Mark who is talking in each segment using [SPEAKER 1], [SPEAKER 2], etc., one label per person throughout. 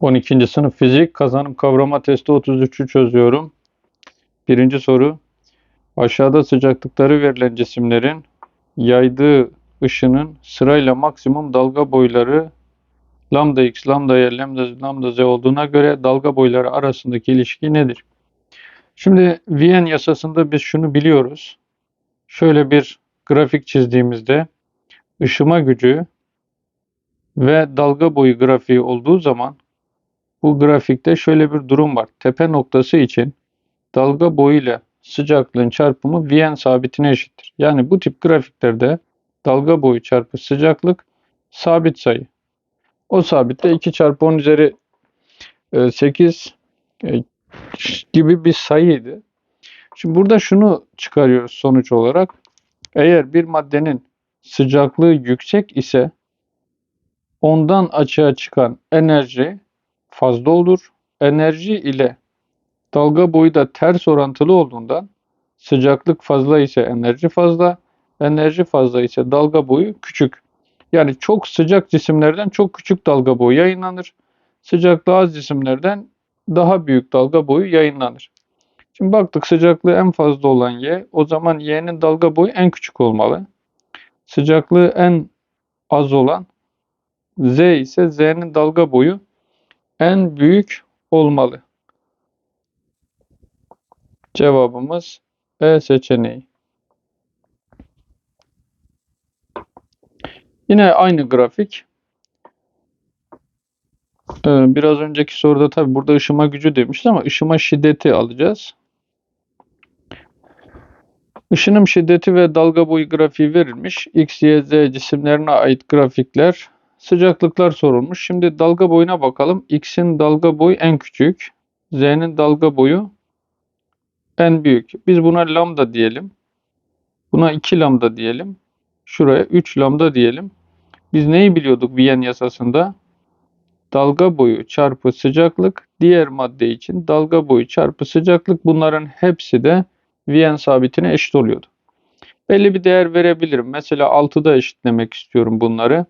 [SPEAKER 1] 12. sınıf fizik kazanım kavrama testi 33'ü çözüyorum. Birinci soru. Aşağıda sıcaklıkları verilen cisimlerin yaydığı ışının sırayla maksimum dalga boyları lambda x, lambda y, lambda, lambda z olduğuna göre dalga boyları arasındaki ilişki nedir? Şimdi Wien yasasında biz şunu biliyoruz. Şöyle bir grafik çizdiğimizde ışıma gücü ve dalga boyu grafiği olduğu zaman bu grafikte şöyle bir durum var. Tepe noktası için dalga boyu ile sıcaklığın çarpımı Wien sabitine eşittir. Yani bu tip grafiklerde dalga boyu çarpı sıcaklık sabit sayı. O sabitte 2 çarpı 10 üzeri 8 e, gibi bir sayıydı. Şimdi burada şunu çıkarıyoruz sonuç olarak. Eğer bir maddenin sıcaklığı yüksek ise ondan açığa çıkan enerji fazla olur. Enerji ile dalga boyu da ters orantılı olduğundan sıcaklık fazla ise enerji fazla, enerji fazla ise dalga boyu küçük. Yani çok sıcak cisimlerden çok küçük dalga boyu yayınlanır. Sıcaklığı az cisimlerden daha büyük dalga boyu yayınlanır. Şimdi baktık sıcaklığı en fazla olan Y. O zaman Y'nin dalga boyu en küçük olmalı. Sıcaklığı en az olan Z ise Z'nin dalga boyu en büyük olmalı. Cevabımız E seçeneği. Yine aynı grafik. Ee, biraz önceki soruda tabi burada ışıma gücü demişiz ama ışıma şiddeti alacağız. Işınım şiddeti ve dalga boyu grafiği verilmiş. X, Y, Z cisimlerine ait grafikler, sıcaklıklar sorulmuş. Şimdi dalga boyuna bakalım. X'in dalga boyu en küçük. Z'nin dalga boyu en büyük. Biz buna lambda diyelim. Buna 2 lambda diyelim. Şuraya 3 lambda diyelim. Biz neyi biliyorduk Wien yasasında? Dalga boyu çarpı sıcaklık diğer madde için dalga boyu çarpı sıcaklık bunların hepsi de Wien sabitine eşit oluyordu. Belli bir değer verebilirim. Mesela 6'da eşitlemek istiyorum bunları.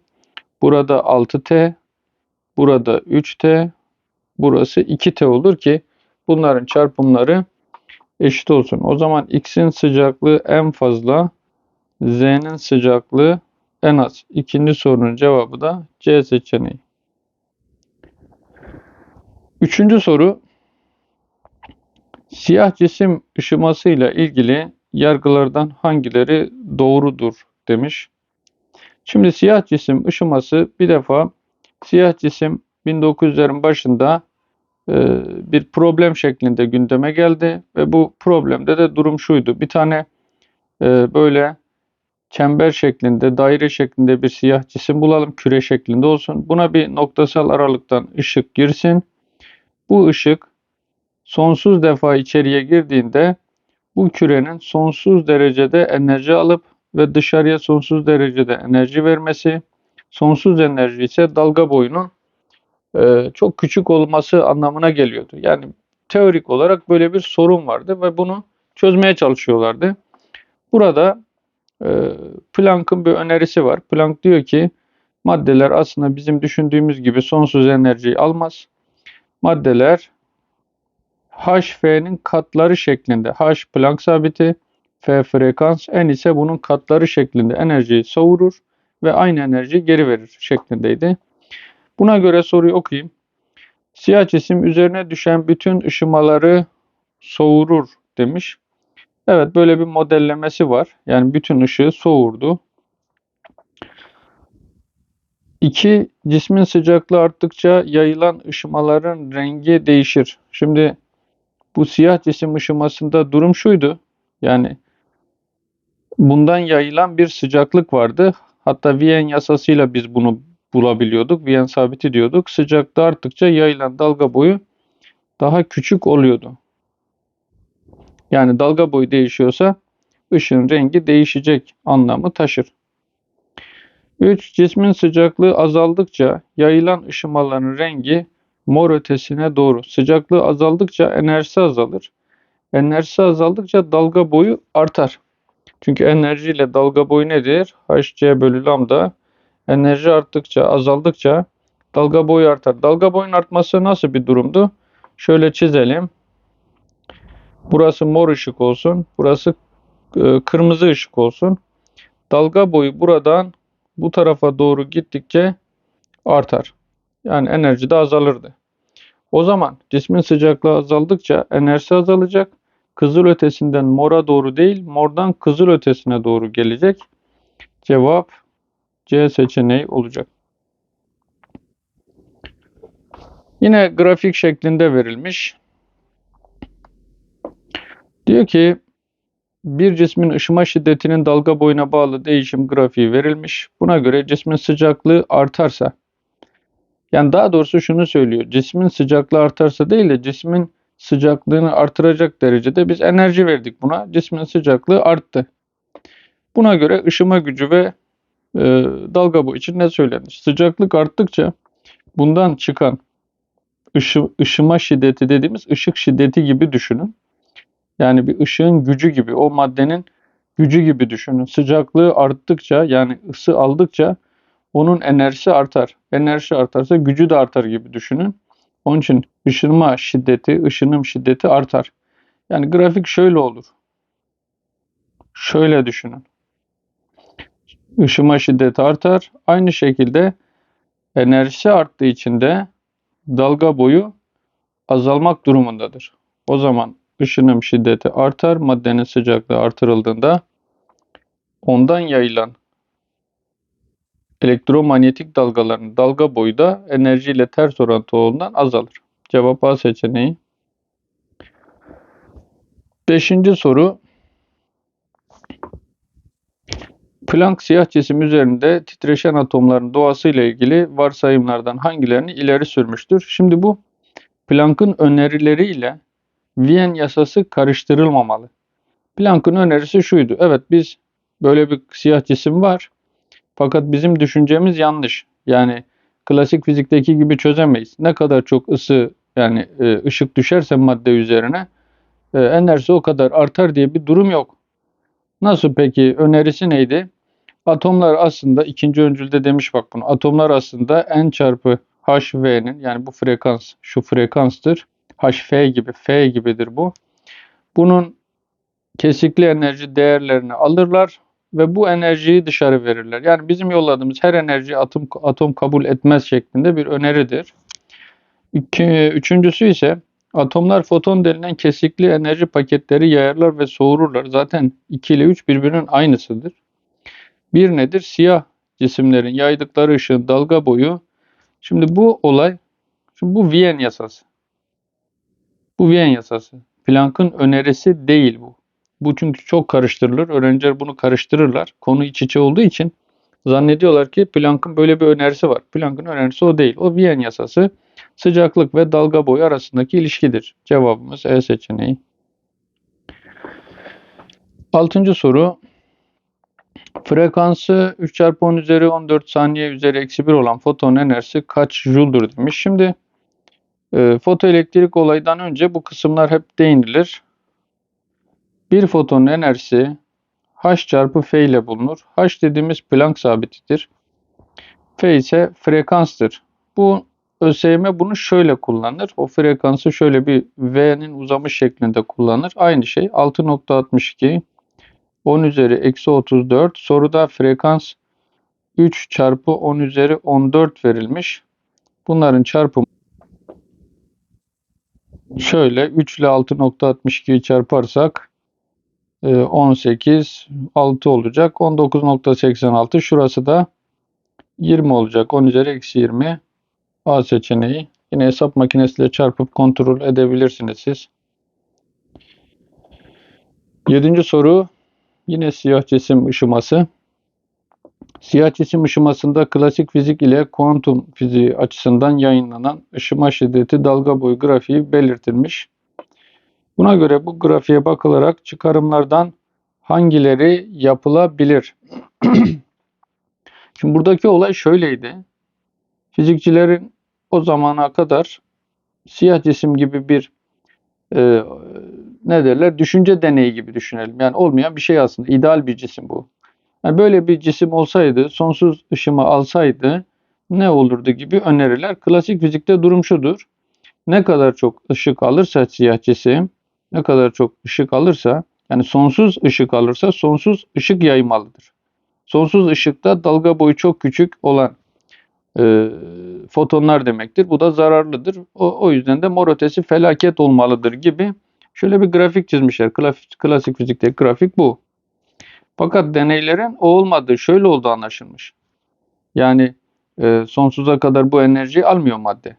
[SPEAKER 1] Burada 6T, burada 3T, burası 2T olur ki bunların çarpımları eşit olsun. O zaman X'in sıcaklığı en fazla, Z'nin sıcaklığı en az. İkinci sorunun cevabı da C seçeneği. Üçüncü soru Siyah cisim ışımasıyla ilgili yargılardan hangileri doğrudur demiş. Şimdi siyah cisim ışıması bir defa siyah cisim 1900'lerin başında e, bir problem şeklinde gündeme geldi ve bu problemde de durum şuydu. Bir tane e, böyle çember şeklinde, daire şeklinde bir siyah cisim bulalım. Küre şeklinde olsun. Buna bir noktasal aralıktan ışık girsin. Bu ışık sonsuz defa içeriye girdiğinde bu kürenin sonsuz derecede enerji alıp ve dışarıya sonsuz derecede enerji vermesi, sonsuz enerji ise dalga boyunun e, çok küçük olması anlamına geliyordu. Yani teorik olarak böyle bir sorun vardı ve bunu çözmeye çalışıyorlardı. Burada e, Planck'ın bir önerisi var. Planck diyor ki maddeler aslında bizim düşündüğümüz gibi sonsuz enerjiyi almaz. Maddeler HF'nin katları şeklinde H Planck sabiti, F frekans, N ise bunun katları şeklinde enerjiyi savurur ve aynı enerjiyi geri verir şeklindeydi. Buna göre soruyu okuyayım. Siyah cisim üzerine düşen bütün ışımaları soğurur demiş. Evet böyle bir modellemesi var. Yani bütün ışığı soğurdu. İki, cismin sıcaklığı arttıkça yayılan ışımaların rengi değişir. Şimdi bu siyah cisim ışımasında durum şuydu. Yani bundan yayılan bir sıcaklık vardı. Hatta Wien yasasıyla biz bunu bulabiliyorduk. Wien sabiti diyorduk. Sıcaklığı arttıkça yayılan dalga boyu daha küçük oluyordu. Yani dalga boyu değişiyorsa ışın rengi değişecek anlamı taşır. 3. Cismin sıcaklığı azaldıkça yayılan ışımaların rengi mor ötesine doğru. Sıcaklığı azaldıkça enerjisi azalır. Enerjisi azaldıkça dalga boyu artar. Çünkü enerji ile dalga boyu nedir? Hc bölü lambda. Enerji arttıkça, azaldıkça dalga boyu artar. Dalga boyun artması nasıl bir durumdu? Şöyle çizelim. Burası mor ışık olsun. Burası e, kırmızı ışık olsun. Dalga boyu buradan bu tarafa doğru gittikçe artar. Yani enerji de azalırdı. O zaman cismin sıcaklığı azaldıkça enerjisi azalacak. Kızıl ötesinden mora doğru değil, mordan kızıl ötesine doğru gelecek. Cevap C seçeneği olacak. Yine grafik şeklinde verilmiş. Diyor ki bir cismin ışıma şiddetinin dalga boyuna bağlı değişim grafiği verilmiş. Buna göre cismin sıcaklığı artarsa yani daha doğrusu şunu söylüyor. Cismin sıcaklığı artarsa değil de cismin sıcaklığını artıracak derecede biz enerji verdik buna. Cismin sıcaklığı arttı. Buna göre ışıma gücü ve e, dalga boyu için ne söylenir? Sıcaklık arttıkça bundan çıkan ışı, ışıma şiddeti dediğimiz ışık şiddeti gibi düşünün. Yani bir ışığın gücü gibi, o maddenin gücü gibi düşünün. Sıcaklığı arttıkça yani ısı aldıkça onun enerjisi artar. Enerji artarsa gücü de artar gibi düşünün. Onun için ışınma şiddeti, ışınım şiddeti artar. Yani grafik şöyle olur. Şöyle düşünün. Işıma şiddeti artar. Aynı şekilde enerjisi arttığı için de dalga boyu azalmak durumundadır. O zaman ışınım şiddeti artar. Maddenin sıcaklığı artırıldığında ondan yayılan elektromanyetik dalgaların dalga boyu da enerjiyle ters orantılı olduğundan azalır. Cevap A seçeneği. Beşinci soru. Planck siyah cisim üzerinde titreşen atomların doğasıyla ilgili varsayımlardan hangilerini ileri sürmüştür? Şimdi bu Planck'ın önerileriyle Wien yasası karıştırılmamalı. Planck'ın önerisi şuydu. Evet biz böyle bir siyah cisim var. Fakat bizim düşüncemiz yanlış. Yani klasik fizikteki gibi çözemeyiz. Ne kadar çok ısı yani e, ışık düşerse madde üzerine e, enerjisi o kadar artar diye bir durum yok. Nasıl peki önerisi neydi? Atomlar aslında ikinci öncülde demiş bak bunu. Atomlar aslında n çarpı hv'nin yani bu frekans şu frekanstır. hf gibi f gibidir bu. Bunun kesikli enerji değerlerini alırlar ve bu enerjiyi dışarı verirler. Yani bizim yolladığımız her enerji atom, atom kabul etmez şeklinde bir öneridir. İki, üçüncüsü ise atomlar foton denilen kesikli enerji paketleri yayarlar ve soğururlar. Zaten 2 ile 3 birbirinin aynısıdır. Bir nedir? Siyah cisimlerin yaydıkları ışığın dalga boyu. Şimdi bu olay, şimdi bu Wien yasası. Bu Wien yasası. Planck'ın önerisi değil bu. Bu çünkü çok karıştırılır. Öğrenciler bunu karıştırırlar. Konu iç içe olduğu için zannediyorlar ki Planck'ın böyle bir önerisi var. Planck'ın önerisi o değil. O Wien yasası sıcaklık ve dalga boyu arasındaki ilişkidir. Cevabımız E seçeneği. Altıncı soru. Frekansı 3 çarpı 10 üzeri 14 saniye üzeri eksi 1 olan foton enerjisi kaç joul'dur demiş. Şimdi e, fotoelektrik olaydan önce bu kısımlar hep değinilir. Bir fotonun enerjisi h çarpı f ile bulunur. h dediğimiz Planck sabitidir. F ise frekanstır. Bu ÖSYM bunu şöyle kullanır. O frekansı şöyle bir V'nin uzamış şeklinde kullanır. Aynı şey 6.62 10 üzeri eksi 34. Soruda frekans 3 çarpı 10 üzeri 14 verilmiş. Bunların çarpımı şöyle 3 ile 6.62'yi çarparsak 18 ee, 6 olacak. 19.86 şurası da 20 olacak. 10 üzeri eksi 20 A seçeneği. Yine hesap makinesiyle çarpıp kontrol edebilirsiniz siz. Yedinci soru yine siyah cisim ışıması. Siyah cisim ışımasında klasik fizik ile kuantum fiziği açısından yayınlanan ışıma şiddeti dalga boyu grafiği belirtilmiş. Buna göre bu grafiğe bakılarak çıkarımlardan hangileri yapılabilir? Şimdi buradaki olay şöyleydi. Fizikçilerin o zamana kadar siyah cisim gibi bir e, ne derler düşünce deneyi gibi düşünelim. Yani olmayan bir şey aslında. İdeal bir cisim bu. Yani böyle bir cisim olsaydı, sonsuz ışımı alsaydı ne olurdu gibi öneriler. Klasik fizikte durum şudur. Ne kadar çok ışık alırsa siyah cisim, ne kadar çok ışık alırsa, yani sonsuz ışık alırsa sonsuz ışık yaymalıdır. Sonsuz ışıkta dalga boyu çok küçük olan e, fotonlar demektir. Bu da zararlıdır. O, o yüzden de mor ötesi felaket olmalıdır gibi şöyle bir grafik çizmişler. Klasik, klasik fizikteki grafik bu. Fakat deneylerin o olmadığı şöyle oldu anlaşılmış. Yani e, sonsuza kadar bu enerjiyi almıyor madde.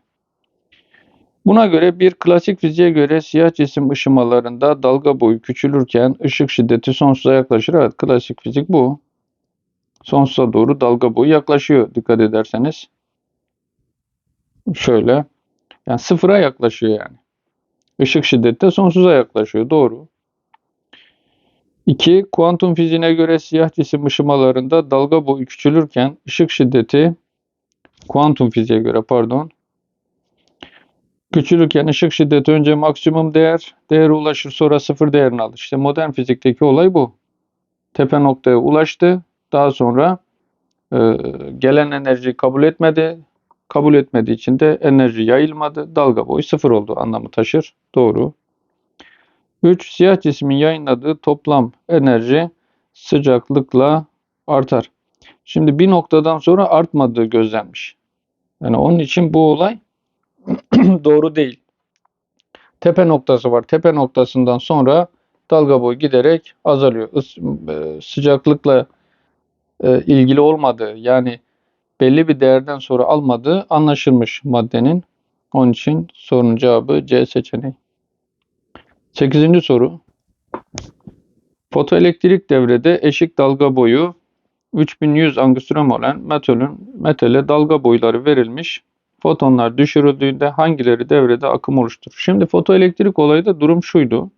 [SPEAKER 1] Buna göre bir klasik fiziğe göre siyah cisim ışımalarında dalga boyu küçülürken ışık şiddeti sonsuza yaklaşır. Evet klasik fizik bu. Sonsuza doğru dalga boyu yaklaşıyor dikkat ederseniz. Şöyle. Yani sıfıra yaklaşıyor yani. Işık şiddeti de sonsuza yaklaşıyor. Doğru. 2. Kuantum fiziğine göre siyah cisim ışımalarında dalga boyu küçülürken ışık şiddeti kuantum fiziğe göre pardon küçülürken ışık şiddeti önce maksimum değer değere ulaşır sonra sıfır değerini alır. İşte modern fizikteki olay bu. Tepe noktaya ulaştı. Daha sonra e, gelen enerjiyi kabul etmedi. Kabul etmediği için de enerji yayılmadı. Dalga boyu sıfır oldu anlamı taşır. Doğru. 3. Siyah cismin yayınladığı toplam enerji sıcaklıkla artar. Şimdi bir noktadan sonra artmadığı gözlenmiş. Yani onun için bu olay doğru değil. Tepe noktası var. Tepe noktasından sonra dalga boyu giderek azalıyor. Is, e, sıcaklıkla e, ilgili olmadığı yani belli bir değerden sonra almadığı anlaşılmış maddenin. Onun için sorunun cevabı C seçeneği. 8. soru. Fotoelektrik devrede eşik dalga boyu 3100 angstrom olan metalin metale dalga boyları verilmiş. Fotonlar düşürüldüğünde hangileri devrede akım oluşturur? Şimdi fotoelektrik olayda durum şuydu.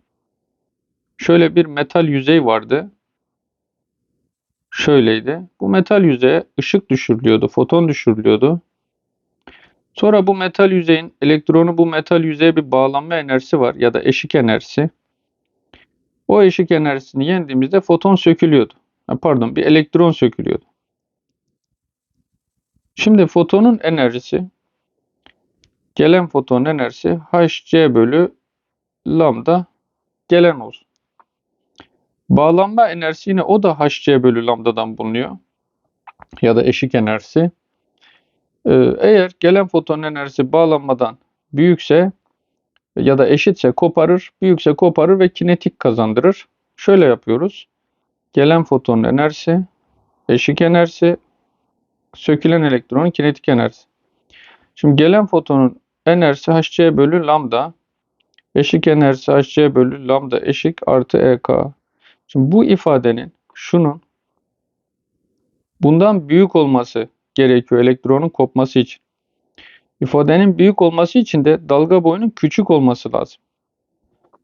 [SPEAKER 1] Şöyle bir metal yüzey vardı. Şöyleydi. Bu metal yüzeye ışık düşürülüyordu, foton düşürülüyordu. Sonra bu metal yüzeyin elektronu bu metal yüzeye bir bağlanma enerjisi var ya da eşik enerjisi. O eşik enerjisini yendiğimizde foton sökülüyordu. Pardon bir elektron sökülüyordu. Şimdi fotonun enerjisi gelen foton enerjisi hc bölü lambda gelen olsun. Bağlanma enerjisi yine o da hc bölü lambdadan bulunuyor. Ya da eşik enerjisi. Ee, eğer gelen foton enerjisi bağlanmadan büyükse ya da eşitse koparır, büyükse koparır ve kinetik kazandırır. Şöyle yapıyoruz. Gelen fotonun enerjisi, eşik enerjisi, sökülen elektronun kinetik enerjisi. Şimdi gelen fotonun enerjisi hc bölü lambda, eşik enerjisi hc bölü lambda eşik artı ek. Şimdi bu ifadenin şunun bundan büyük olması gerekiyor elektronun kopması için. İfadenin büyük olması için de dalga boyunun küçük olması lazım.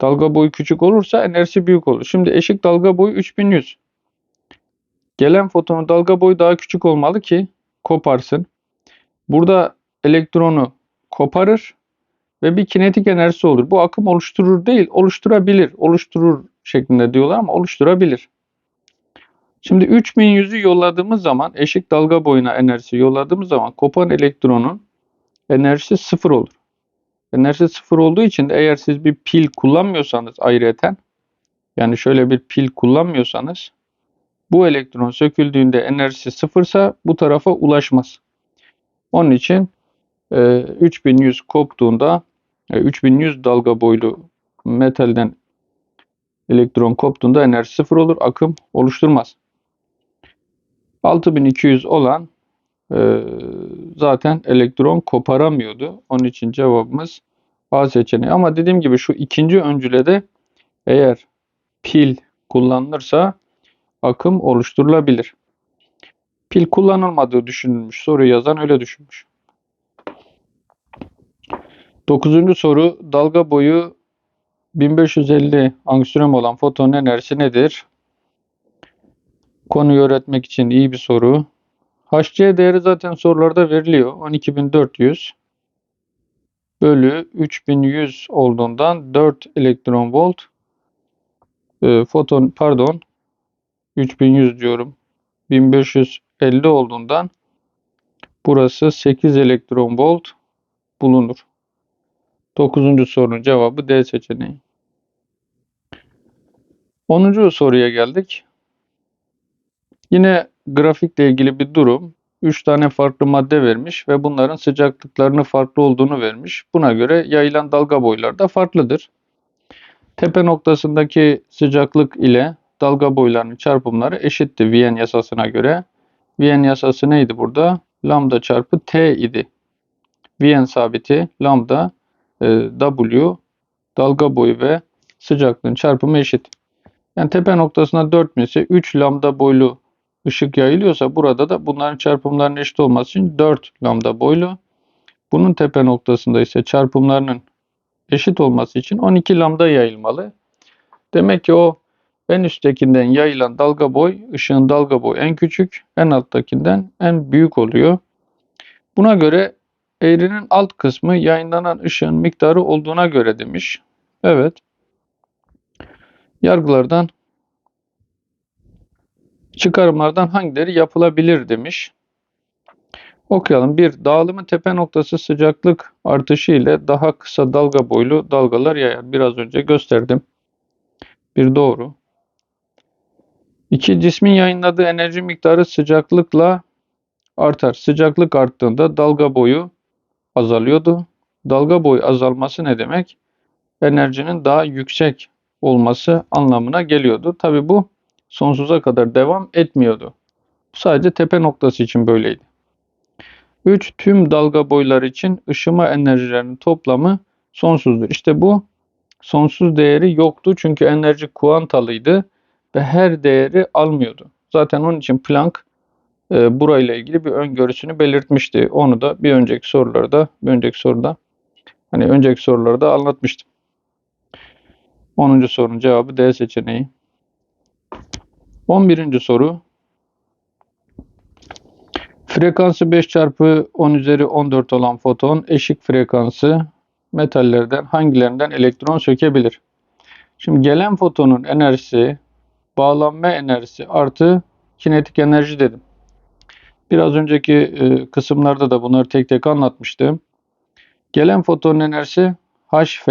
[SPEAKER 1] Dalga boyu küçük olursa enerjisi büyük olur. Şimdi eşik dalga boyu 3100. Gelen fotonun dalga boyu daha küçük olmalı ki koparsın. Burada elektronu koparır ve bir kinetik enerjisi olur. Bu akım oluşturur değil, oluşturabilir. Oluşturur şeklinde diyorlar ama oluşturabilir. Şimdi 3100'ü yolladığımız zaman eşik dalga boyuna enerjisi yolladığımız zaman kopan elektronun enerjisi sıfır olur. Enerjisi sıfır olduğu için de eğer siz bir pil kullanmıyorsanız ayrıyeten yani şöyle bir pil kullanmıyorsanız bu elektron söküldüğünde enerjisi sıfırsa bu tarafa ulaşmaz. Onun için e, 3100 koptuğunda e, 3100 dalga boylu metalden elektron koptuğunda enerji sıfır olur. Akım oluşturmaz. 6200 olan e, zaten elektron koparamıyordu. Onun için cevabımız A seçeneği. Ama dediğim gibi şu ikinci öncülede eğer pil kullanılırsa akım oluşturulabilir. Pil kullanılmadığı düşünülmüş. Soru yazan öyle düşünmüş. Dokuzuncu soru dalga boyu 1550 angstrom olan fotonun enerjisi nedir? Konuyu öğretmek için iyi bir soru. HC değeri zaten sorularda veriliyor. 12400 bölü 3100 olduğundan 4 elektron volt e, foton pardon 3100 diyorum 1550 olduğundan Burası 8 elektron volt bulunur. 9. sorunun cevabı D seçeneği. 10. soruya geldik. Yine grafikle ilgili bir durum. 3 tane farklı madde vermiş ve bunların sıcaklıklarının farklı olduğunu vermiş. Buna göre yayılan dalga boyları da farklıdır. Tepe noktasındaki sıcaklık ile dalga boylarının çarpımları eşitti Wien yasasına göre. Wien yasası neydi burada? Lambda çarpı T idi. Wien sabiti lambda W dalga boyu ve sıcaklığın çarpımı eşit. Yani tepe noktasına 4 ise 3 lambda boylu ışık yayılıyorsa burada da bunların çarpımlarının eşit olması için 4 lambda boylu. Bunun tepe noktasında ise çarpımlarının eşit olması için 12 lambda yayılmalı. Demek ki o en üsttekinden yayılan dalga boy, ışığın dalga boyu en küçük, en alttakinden en büyük oluyor. Buna göre eğrinin alt kısmı yayınlanan ışığın miktarı olduğuna göre demiş. Evet. Yargılardan çıkarımlardan hangileri yapılabilir demiş. Okuyalım. Bir, dağılımın tepe noktası sıcaklık artışı ile daha kısa dalga boylu dalgalar yayar. Biraz önce gösterdim. Bir doğru. İki, cismin yayınladığı enerji miktarı sıcaklıkla artar. Sıcaklık arttığında dalga boyu azalıyordu. Dalga boyu azalması ne demek? Enerjinin daha yüksek olması anlamına geliyordu. Tabi bu sonsuza kadar devam etmiyordu. Sadece tepe noktası için böyleydi. 3. Tüm dalga boyları için ışıma enerjilerinin toplamı sonsuzdur. İşte bu sonsuz değeri yoktu çünkü enerji kuantalıydı ve her değeri almıyordu. Zaten onun için Planck e, burayla ilgili bir öngörüsünü belirtmişti. Onu da bir önceki sorularda, bir önceki soruda hani önceki sorularda anlatmıştım. 10. sorunun cevabı D seçeneği. 11. soru. Frekansı 5 çarpı 10 üzeri 14 olan foton eşik frekansı metallerden hangilerinden elektron sökebilir? Şimdi gelen fotonun enerjisi bağlanma enerjisi artı kinetik enerji dedim. Biraz önceki e, kısımlarda da bunları tek tek anlatmıştım. Gelen fotonun enerjisi HF.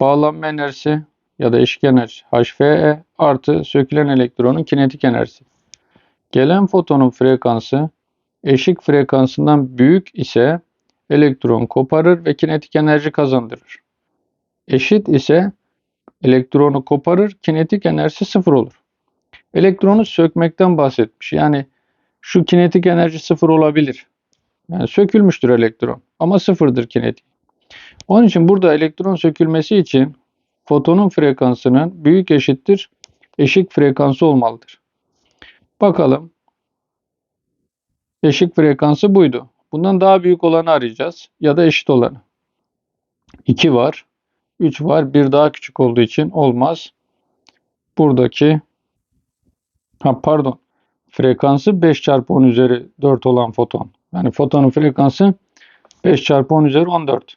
[SPEAKER 1] Bağlanma enerjisi ya da eşik enerji HFE artı sökülen elektronun kinetik enerjisi. Gelen fotonun frekansı eşik frekansından büyük ise elektron koparır ve kinetik enerji kazandırır. Eşit ise elektronu koparır, kinetik enerjisi sıfır olur. Elektronu sökmekten bahsetmiş. Yani şu kinetik enerji sıfır olabilir. Yani sökülmüştür elektron ama sıfırdır kinetik. Onun için burada elektron sökülmesi için fotonun frekansının büyük eşittir eşik frekansı olmalıdır. Bakalım. Eşik frekansı buydu. Bundan daha büyük olanı arayacağız ya da eşit olanı. 2 var. 3 var. Bir daha küçük olduğu için olmaz. Buradaki ha pardon frekansı 5 çarpı 10 üzeri 4 olan foton. Yani fotonun frekansı 5 çarpı 10 üzeri 14.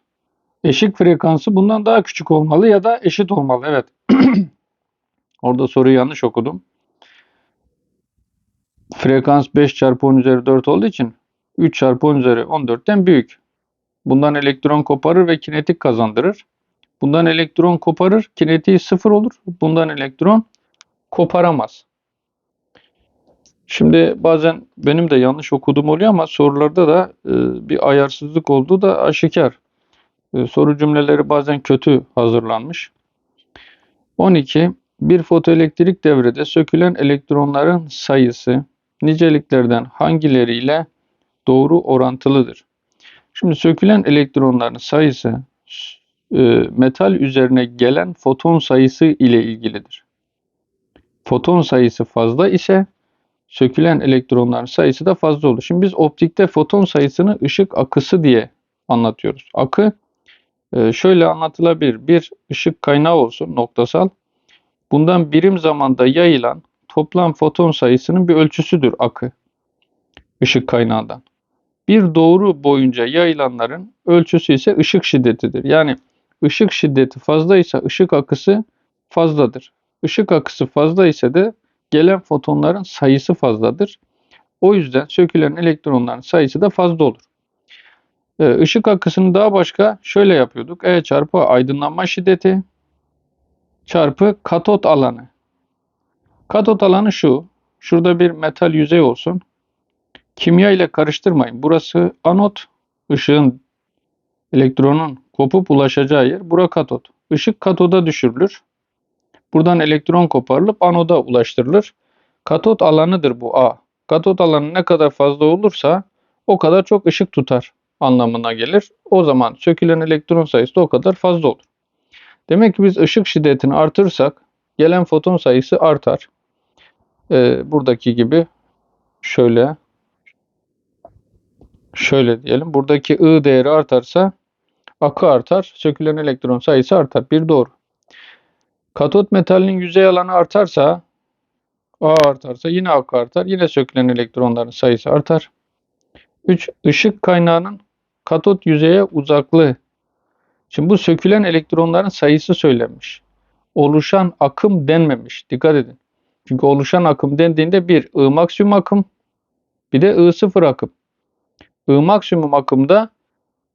[SPEAKER 1] Eşik frekansı bundan daha küçük olmalı ya da eşit olmalı. Evet. Orada soruyu yanlış okudum. Frekans 5 çarpı 10 üzeri 4 olduğu için 3 çarpı 10 üzeri 14'ten büyük. Bundan elektron koparır ve kinetik kazandırır. Bundan elektron koparır, kinetiği sıfır olur. Bundan elektron koparamaz. Şimdi bazen benim de yanlış okuduğum oluyor ama sorularda da e, bir ayarsızlık olduğu da aşikar. E, soru cümleleri bazen kötü hazırlanmış. 12. Bir fotoelektrik devrede sökülen elektronların sayısı niceliklerden hangileriyle doğru orantılıdır? Şimdi sökülen elektronların sayısı e, metal üzerine gelen foton sayısı ile ilgilidir. Foton sayısı fazla ise sökülen elektronların sayısı da fazla olur. Şimdi biz optikte foton sayısını ışık akısı diye anlatıyoruz. Akı e, şöyle anlatılabilir. Bir ışık kaynağı olsun noktasal. Bundan birim zamanda yayılan toplam foton sayısının bir ölçüsüdür akı. Işık kaynağından. Bir doğru boyunca yayılanların ölçüsü ise ışık şiddetidir. Yani ışık şiddeti fazla ise ışık akısı fazladır. Işık akısı fazla ise de gelen fotonların sayısı fazladır. O yüzden sökülen elektronların sayısı da fazla olur. Ee, Işık akısını daha başka şöyle yapıyorduk. E çarpı aydınlanma şiddeti çarpı katot alanı. Katot alanı şu. Şurada bir metal yüzey olsun. Kimya ile karıştırmayın. Burası anot. ışığın elektronun kopup ulaşacağı yer. Bura katot. Işık katoda düşürülür. Buradan elektron koparılıp anoda ulaştırılır. Katot alanıdır bu A. Katot alanı ne kadar fazla olursa o kadar çok ışık tutar anlamına gelir. O zaman sökülen elektron sayısı da o kadar fazla olur. Demek ki biz ışık şiddetini artırırsak gelen foton sayısı artar. Ee, buradaki gibi şöyle şöyle diyelim. Buradaki I değeri artarsa akı artar. Sökülen elektron sayısı artar. Bir doğru. Katot metalinin yüzey alanı artarsa A artarsa yine akı artar. Yine sökülen elektronların sayısı artar. 3. Işık kaynağının katot yüzeye uzaklığı. Şimdi bu sökülen elektronların sayısı söylenmiş. Oluşan akım denmemiş. Dikkat edin. Çünkü oluşan akım dendiğinde bir I maksimum akım bir de I sıfır akım. I maksimum akımda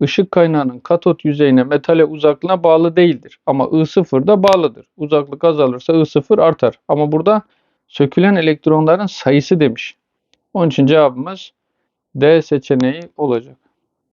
[SPEAKER 1] ışık kaynağının katot yüzeyine metale uzaklığına bağlı değildir. Ama I sıfır da bağlıdır. Uzaklık azalırsa I sıfır artar. Ama burada sökülen elektronların sayısı demiş. Onun için cevabımız D seçeneği olacak.